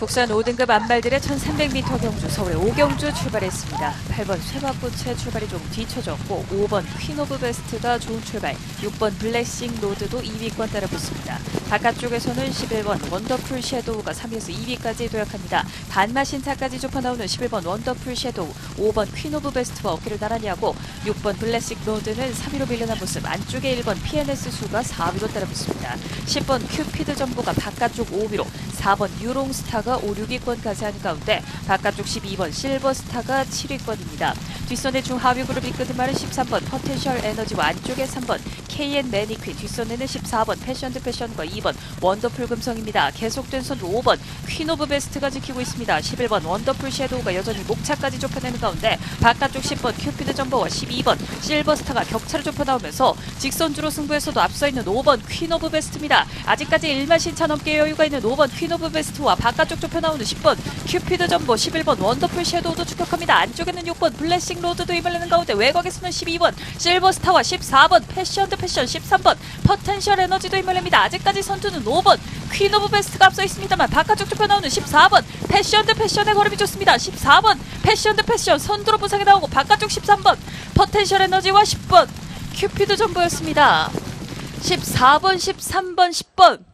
국산 5등급 안발들의 1300m 경주 서울의 오경주 출발했습니다. 8번 쇠바꽃의 출발이 좀 뒤쳐졌고 5번 퀸 오브 베스트가 좋은 출발 6번 블레싱 로드도 2위권 따라붙습니다. 바깥쪽에서는 11번 원더풀 섀도우가 3위에서 2위까지 도약합니다. 반마신차까지 좁혀 나오는 11번 원더풀 섀도우 5번 퀸 오브 베스트와 어깨를 나란히 하고 6번 블레싱 로드는 3위로 밀려난 모습 안쪽에 1번 PNS 수가 4위로 따라붙습니다. 10번 큐피드 전보가 바깥쪽 5위로 4번 유롱스타가 5, 6위권까지 하는 가운데 바깥쪽 12번 실버스타가 7위권입니다. 뒷선의 중하위 그룹이 끄트말은 13번 포텐셜 에너지와 안쪽에 3번 KN 매니퀸 뒷선에는 14번 패션 드 패션과 2번 원더풀 금성입니다. 계속된 선두 5번 퀸 오브 베스트가 지키고 있습니다. 11번 원더풀 섀도우가 여전히 목차까지 좁혀내는 가운데 바깥쪽 10번 큐피드 점버와 12번 실버스타가 격차를 좁혀나오면서 직선주로 승부에서도 앞서 있는 5번 퀸 오브 베스트입니다. 아직까지 1만 신차 넘게 여유가 있는 5번 퀸 오브 베스트와 바깥쪽 좁혀나오는 10번 큐피드 점버 11번 원더풀 섀도우도 추격합니다. 안쪽에는 6번 블레싱 로드도 이말리는 가운데 외곽에서는 12번 실버스타와 14번 패션 드 패션 13번 포텐셜 에너지도 이말립니다. 아직까지 선두는 5번 퀸 오브 베스트가 앞서 있습니다만 바깥쪽 좁혀 나오는 14번 패션 드 패션의 걸음이 좋습니다. 14번 패션 드 패션 선두로 부상에 나오고 바깥쪽 13번 포텐셜 에너지와 10번 큐피드 전부였습니다. 14번, 13번, 10번.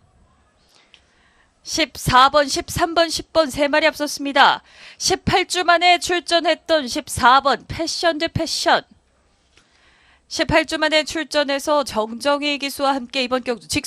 14번, 13번, 10번 세 마리 앞섰습니다. 18주 만에 출전했던 14번 패션 드 패션. 18주 만에 출전해서 정정희 기수와 함께 이번 경주 직선